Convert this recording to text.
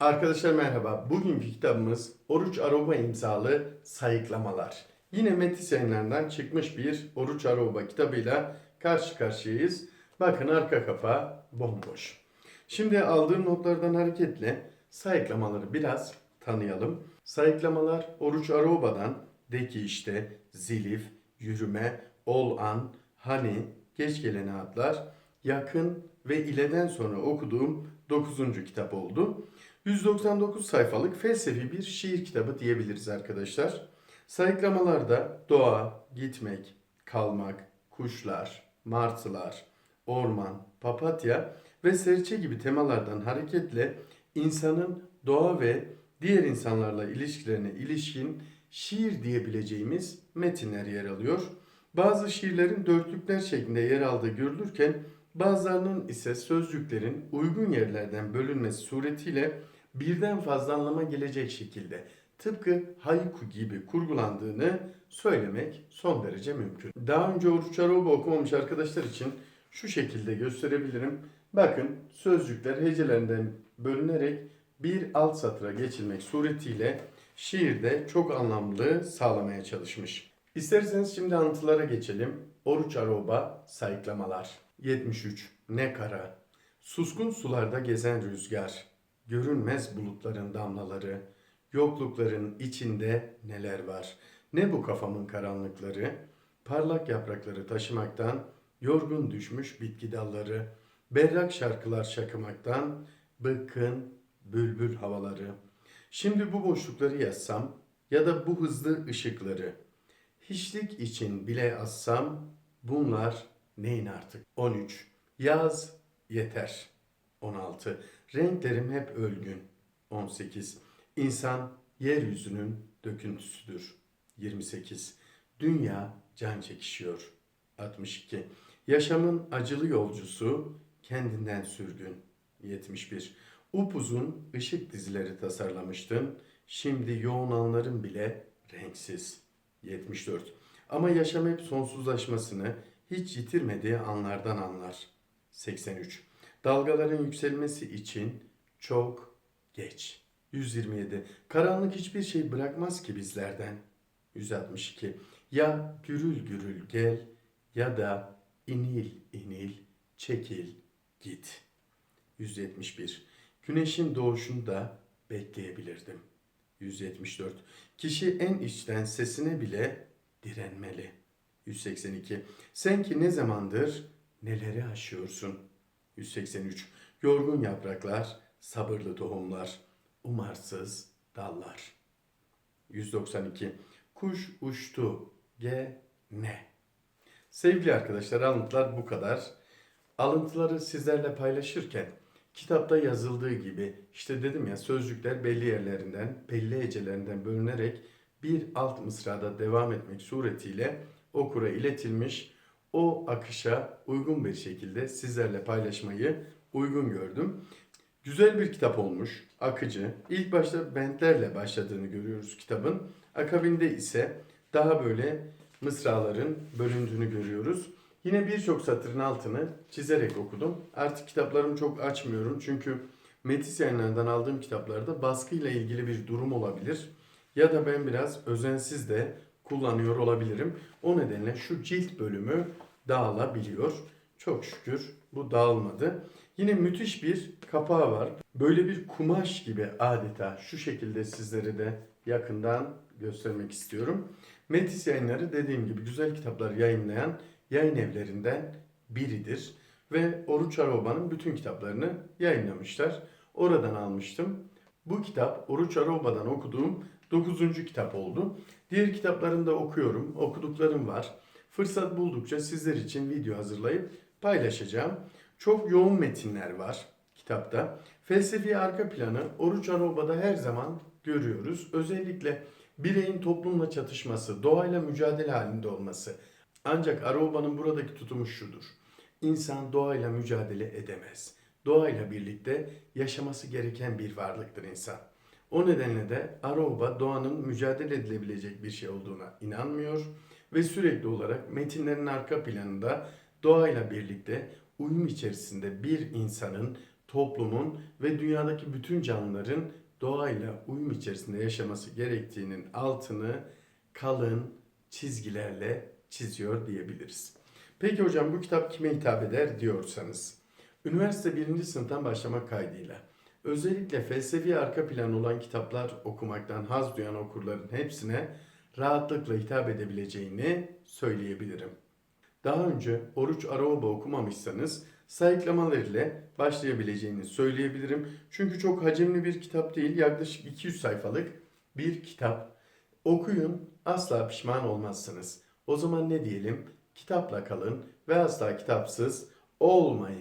Arkadaşlar merhaba. Bugünkü kitabımız Oruç Aroba imzalı Sayıklamalar. Yine Metis yayınlarından çıkmış bir Oruç Aroba kitabıyla karşı karşıyayız. Bakın arka kapağı bomboş. Şimdi aldığım notlardan hareketle sayıklamaları biraz tanıyalım. Sayıklamalar Oruç Aroba'dan de ki işte zilif, yürüme, ol an, hani, geç gelene adlar, yakın ve ileden sonra okuduğum 9. kitap oldu. 199 sayfalık felsefi bir şiir kitabı diyebiliriz arkadaşlar. Sayıklamalarda doğa, gitmek, kalmak, kuşlar, martılar, orman, papatya ve serçe gibi temalardan hareketle insanın doğa ve diğer insanlarla ilişkilerine ilişkin şiir diyebileceğimiz metinler yer alıyor. Bazı şiirlerin dörtlükler şeklinde yer aldığı görülürken bazılarının ise sözcüklerin uygun yerlerden bölünmesi suretiyle birden fazla anlama gelecek şekilde tıpkı haiku gibi kurgulandığını söylemek son derece mümkün. Daha önce Oruç Aroba okumamış arkadaşlar için şu şekilde gösterebilirim. Bakın sözcükler hecelerinden bölünerek bir alt satıra geçilmek suretiyle şiirde çok anlamlı sağlamaya çalışmış. İsterseniz şimdi anlatılara geçelim. Oruç Aroba sayıklamalar. 73. Ne kara. Suskun sularda gezen rüzgar. Görünmez bulutların damlaları. Yoklukların içinde neler var. Ne bu kafamın karanlıkları. Parlak yaprakları taşımaktan yorgun düşmüş bitki dalları. Berrak şarkılar şakımaktan bıkkın bülbül havaları. Şimdi bu boşlukları yazsam ya da bu hızlı ışıkları hiçlik için bile assam bunlar neyin artık? 13. Yaz yeter. 16. Renklerim hep ölgün. 18. İnsan yeryüzünün döküntüsüdür. 28. Dünya can çekişiyor. 62. Yaşamın acılı yolcusu kendinden sürgün. 71. Upuzun ışık dizileri tasarlamıştın. Şimdi yoğun anların bile renksiz. 74. Ama yaşam hep sonsuzlaşmasını hiç yitirmediği anlardan anlar. 83. Dalgaların yükselmesi için çok geç. 127. Karanlık hiçbir şey bırakmaz ki bizlerden. 162. Ya gürül gürül gel ya da inil inil çekil git. 171. Güneşin doğuşunu da bekleyebilirdim. 174. Kişi en içten sesine bile direnmeli. 182. Sen ki ne zamandır neleri aşıyorsun? 183. Yorgun yapraklar, sabırlı tohumlar, umarsız dallar. 192. Kuş uçtu, ge ne? Sevgili arkadaşlar alıntılar bu kadar. Alıntıları sizlerle paylaşırken kitapta yazıldığı gibi işte dedim ya sözcükler belli yerlerinden, belli hecelerinden bölünerek bir alt mısrada devam etmek suretiyle okura iletilmiş o akışa uygun bir şekilde sizlerle paylaşmayı uygun gördüm. Güzel bir kitap olmuş, akıcı. İlk başta bentlerle başladığını görüyoruz kitabın. Akabinde ise daha böyle mısraların bölündüğünü görüyoruz. Yine birçok satırın altını çizerek okudum. Artık kitaplarımı çok açmıyorum çünkü Metis yayınlarından aldığım kitaplarda baskıyla ilgili bir durum olabilir. Ya da ben biraz özensiz de kullanıyor olabilirim. O nedenle şu cilt bölümü dağılabiliyor. Çok şükür bu dağılmadı. Yine müthiş bir kapağı var. Böyle bir kumaş gibi adeta şu şekilde sizlere de yakından göstermek istiyorum. Metis yayınları dediğim gibi güzel kitaplar yayınlayan yayın evlerinden biridir. Ve Oruç Aroba'nın bütün kitaplarını yayınlamışlar. Oradan almıştım. Bu kitap Oruç Aroba'dan okuduğum 9. kitap oldu. Diğer kitaplarını da okuyorum. Okuduklarım var. Fırsat buldukça sizler için video hazırlayıp paylaşacağım. Çok yoğun metinler var kitapta. Felsefi arka planı Oruç Aroba'da her zaman görüyoruz. Özellikle bireyin toplumla çatışması, doğayla mücadele halinde olması. Ancak Aroba'nın buradaki tutumu şudur. İnsan doğayla mücadele edemez. Doğayla birlikte yaşaması gereken bir varlıktır insan. O nedenle de Aroba doğanın mücadele edilebilecek bir şey olduğuna inanmıyor ve sürekli olarak metinlerin arka planında doğayla birlikte uyum içerisinde bir insanın toplumun ve dünyadaki bütün canlıların doğayla uyum içerisinde yaşaması gerektiğinin altını kalın çizgilerle çiziyor diyebiliriz. Peki hocam bu kitap kime hitap eder diyorsanız. Üniversite birinci sınıftan başlamak kaydıyla özellikle felsefi arka plan olan kitaplar okumaktan haz duyan okurların hepsine rahatlıkla hitap edebileceğini söyleyebilirim. Daha önce Oruç Araoba okumamışsanız sayıklamalar ile başlayabileceğini söyleyebilirim. Çünkü çok hacimli bir kitap değil, yaklaşık 200 sayfalık bir kitap. Okuyun, asla pişman olmazsınız. O zaman ne diyelim? Kitapla kalın ve asla kitapsız olmayın.